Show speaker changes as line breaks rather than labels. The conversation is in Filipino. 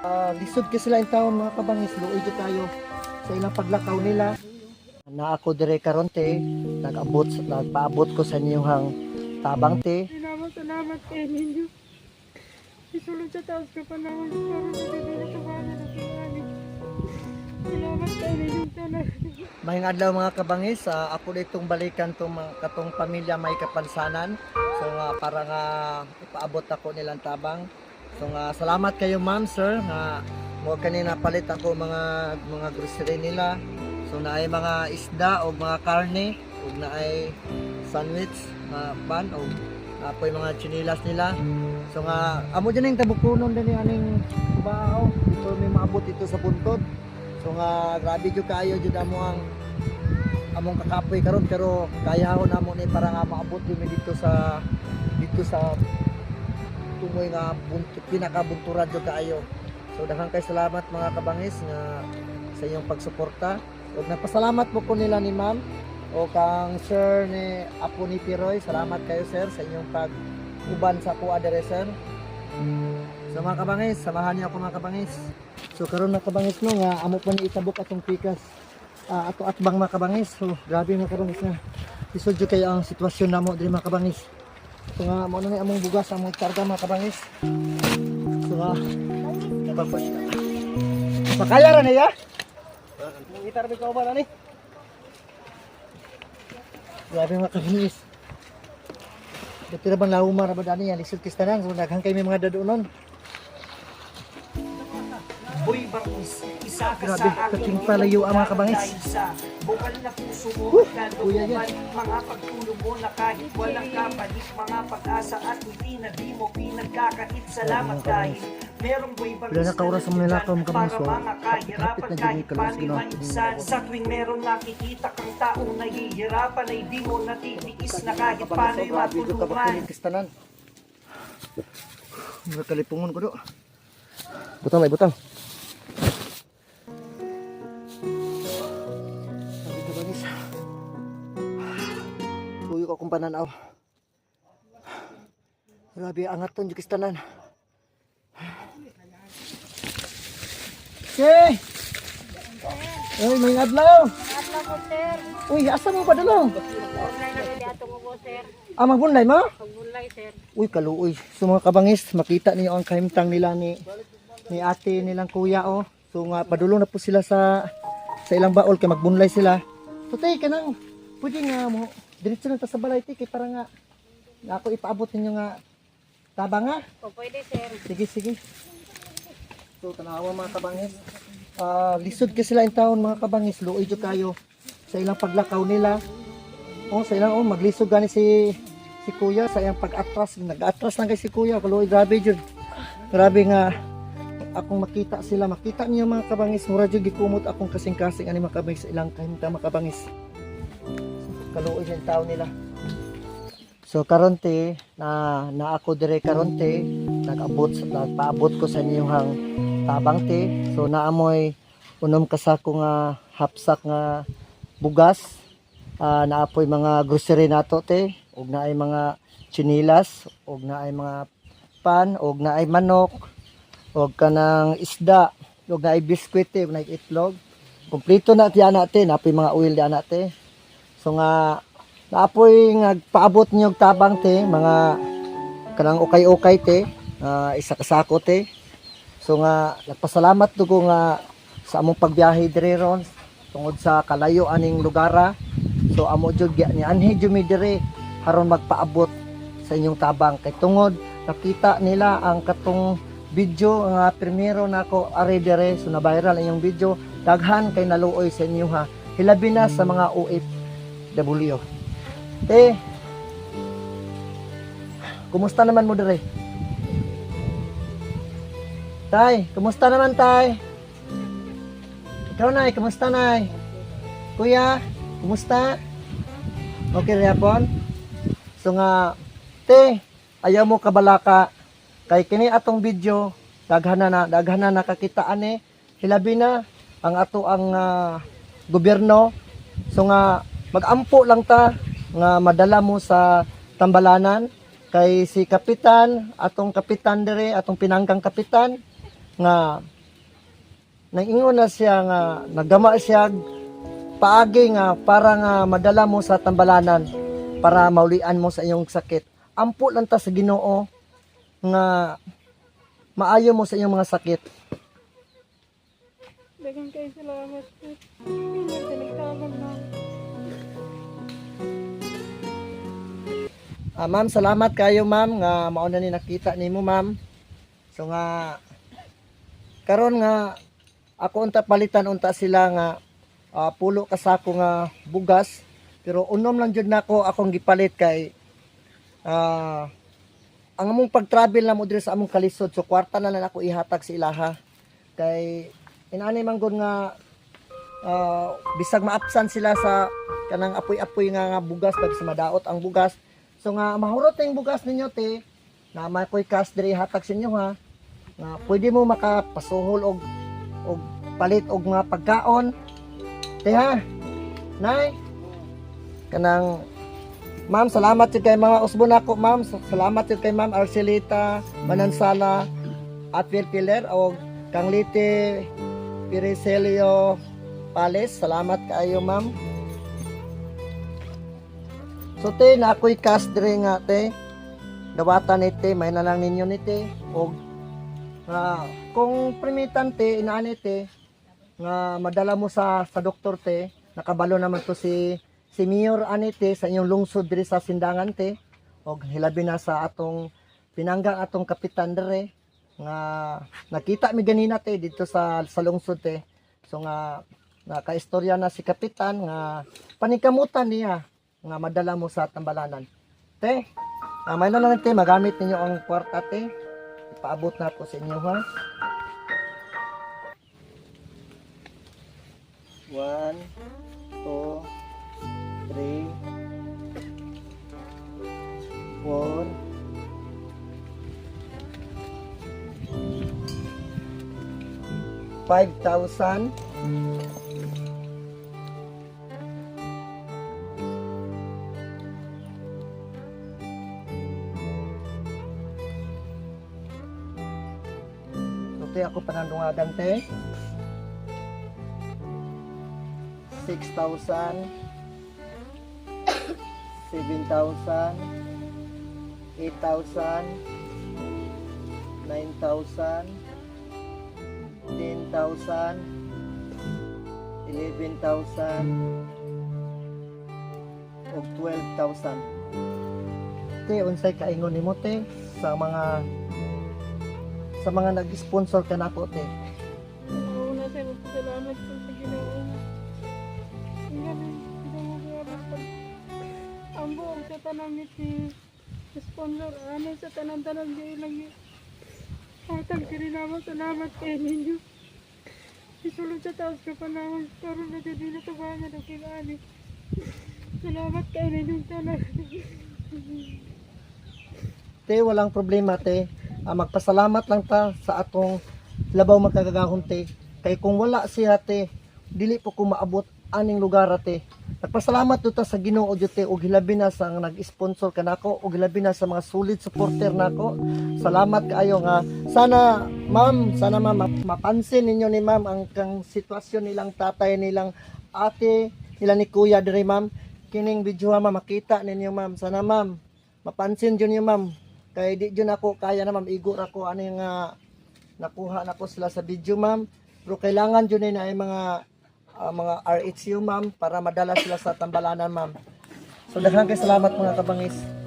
Ah, lisod kasi sila yung taon mga kabangis, luoy dyan tayo sa ilang paglakaw nila. Na ako dire karon te, nag-abot nagpaabot ko sa inyong hang tabang te.
Salamat, salamat kay ninyo. Isulod sa taas ka panahon para sa bibili sa bahay na kinani. Salamat kay ninyo talaga.
Mayang adlaw mga kabangis, ah, ako ditong balikan tong mga katong pamilya may kapansanan. So nga para nga ipaabot ako nilang tabang. So nga salamat kayo ma'am sir nga mo kanina palit ako mga mga grocery nila. So na ay mga isda o mga karne ug na ay sandwich nga pan o na po yung mga chinilas nila. So nga amo din yung tabukunon din aning bao. Ito may maabot ito sa buntod. So nga grabe jud kayo jud amo ang among kakapoy karon pero kaya ho namo ni para nga maabot din dito sa dito sa tumoy nga bunto, pinakabunturan jud kaayo. So daghang kay salamat mga kabangis nga sa inyong pagsuporta. Ug nagpasalamat po ko nila ni Ma'am o kang Sir ni Apo ni Piroy. Salamat kayo sir sa inyong pag uban sa ko adere sir. So mga kabangis, samahan niyo ako mga kabangis. So karon mga kabangis no nga amo pa ni itabok atong pikas. Ah, ato atbang mga kabangis. So grabe mga kabangis na. Isod kayo ang sitwasyon namo diri mga kabangis. So nga mo na ni among bugas among karga mga kabangis. So nga pagpas. Makaya ra niya? Gitar bi ko ba ni? Grabe mga kabangis. Na bang lahuma na ba dani yan? Lisod kistanan. So naghang kay may mga dadunon.
Boy bangus, isa ka
Grabe,
sa aking
kating palayo ang mga kabangis.
dahil sa bukal na puso mo
yan.
kalooban, mga pagtulong mo na kahit walang kapalit, mga pag-asa at hindi na di mo pinagkakait. Salamat kahit merong boy bangus
Wala na kaoras sa mga mga
kahirapan
kapit na kalas, ginawa.
minsan. Sa tuwing meron nakikita kang taong nahihirapan ay di mo natitiis na kahit paano matulungan.
kistanan. Mga kalipungon ko do. Butang may butang. Kung pananaw. Grabe, angat ton yung kistanan. Okay. Ay, may adlaw.
Sir.
Uy, asa mo pa
na rin ato mo sir.
Ah, magbunlay mo?
Pagbulay, sir.
Uy, kaluoy. So mga kabangis, makita niyo ang kahimtang nila ni ni ate nilang kuya oh. So nga padulong na po sila sa sa ilang baol kay magbunlay sila. So tay kanang pwede nga mo diretso na ta sa balay kay para nga nga ako ipaabot ninyo nga tabang nga.
O, pwede, sir.
Sige, sige. So tanawa mga kabangis. Ah, lisod kasi sila in taon mga kabangis, luoy jud kayo sa ilang paglakaw nila. Oh, sa ilang oh maglisod gani si si kuya sa iyang pag-atras, nag-atras lang kay si kuya, kaluoy grabe jud. Grabe nga akong makita sila, makita niyo mga kabangis, mura jud gikumot akong kasing-kasing ani mga kabangis sa ilang kahimtang mga kabangis. Kaluoy yung tao nila. So karonte na na ako dire karonte nag-abot nagpaabot ko sa inyong hang tabang te. So naamoy unom kasako nga hapsak nga bugas. Ah, naapoy mga grocery nato te ug naay mga chinilas ug naay mga pan ug naay manok ug kanang isda ug naay biskwit te ug naay itlog. Kompleto na tiyan natin, napoy mga oil diyan natin. So nga Naapoy nagpaabot niyo tabang te, mga kanang ukay-ukay te, ah, isa kasako te. So nga nagpasalamat ko nga sa among pagbiyahe dire ron tungod sa kalayo aning lugara. So amo jud ni anhi jud mi dire aron magpaabot sa inyong tabang. Kay tungod nakita nila ang katong video nga primero nako ari dire so na viral ang inyong video. Daghan kay naluoy sa inyo ha. Hilabi na sa mga OFW Eh, kumusta naman mo dire? Tay, kumusta naman tay? Ikaw nay, kumusta nay? Kuya, kumusta? Okay repon? So nga, te, ayaw mo kabalaka. Kay kini atong video, daghan na daghan na nakakita ani, hilabi na ang ato ang ah, gobyerno. So nga, magampo lang ta nga madala mo sa tambalanan kay si kapitan atong kapitan dire atong pinanggang kapitan nga nangingon na siya nga nagama siya paagi nga para nga madala mo sa tambalanan para maulian mo sa iyong sakit. Ampo lang ta sa Ginoo nga maayo mo sa iyong mga sakit.
Dagang kayo salamat po. Nagtaman na.
Ah, ma'am, salamat kayo ma'am nga mauna ni nakita nimo ma'am. So nga karon nga ako unta palitan unta sila nga ah, pulo ka sako nga bugas. Pero unom lang jud nako akong gipalit kay ah ang among pag-travel na mo diri sa among kalisod. So kwarta na lang ako ihatag sa ilaha. Kay inani man gud nga ah, bisag maapsan sila sa kanang apoy-apoy nga, nga bugas pag madaot ang bugas So nga mahurot na yung bugas ninyo te na may koy cash diri hatag sa inyo ha. Nga pwede mo makapasuhol og og palit og mga pagkaon. Te ha. Nay. Kanang Ma'am, salamat yun kay mga usbon ako, ma'am. Salamat yun kay ma'am Arcelita Manansala at Pilpiler o kang Liti Piriselio Pales. Salamat kayo, ma'am. So te na ako'y cash diri nga te. Dawatan ni te, may na lang ninyo ni te. Og nga kung primitan te inaani te nga madala mo sa sa doktor te, nakabalo naman to si si Mayor ani te sa inyong lungsod diri sa Sindangan te. Og hilabi na sa atong pinanggang atong kapitan dere nga nakita mi ganina te dito sa sa lungsod te. So nga nakaistorya na si kapitan nga panikamutan niya nga madala mo sa tambalanan. Te, ah, may na lang te, magamit ninyo ang kwarta te. Ipaabot na po sa inyo ha. One, two, three, four, five thousand Okay, ako panandungagan te. 6,000 7,000 8,000 9,000 10,000 11,000 ug 12,000 Te, unsay kaingon nimo te sa mga sa mga nag-sponsor ka nako te.
Una sa salamat po sa Ginoo. Ang buong sa tanang iti sponsor, ano sa tanang-tanang di lagi. Atag kini naman salamat kay ninyo. Isulod sa taas ka panahon, karon na di na tabangan ang kinani. Salamat kay ninyong tanan.
Te, walang problema te. Ah, magpasalamat lang ta sa atong labaw magkagagahon te. Kay kung wala siya te, dili po ko maabot aning lugar te. Nagpasalamat ta sa Ginoo jud te ug hilabi na sa nag-sponsor kanako ug hilabi na sa mga solid supporter nako. Salamat kaayo nga sana ma'am, sana ma'am map- mapansin ninyo ni ma'am ang kang sitwasyon nilang tatay nilang ate nila ni kuya diri ma'am. Kining video ma'am makita ninyo ma'am. Sana ma'am mapansin jud niyo ma'am kay di jud ako kaya na ma'am. Igo ra ko ano yung nga nakuha na ko sila sa video ma'am. Pero kailangan jud na ay mga ah, mga RHU ma'am para madala sila sa tambalanan ma'am. So daghang kay salamat mga kabangis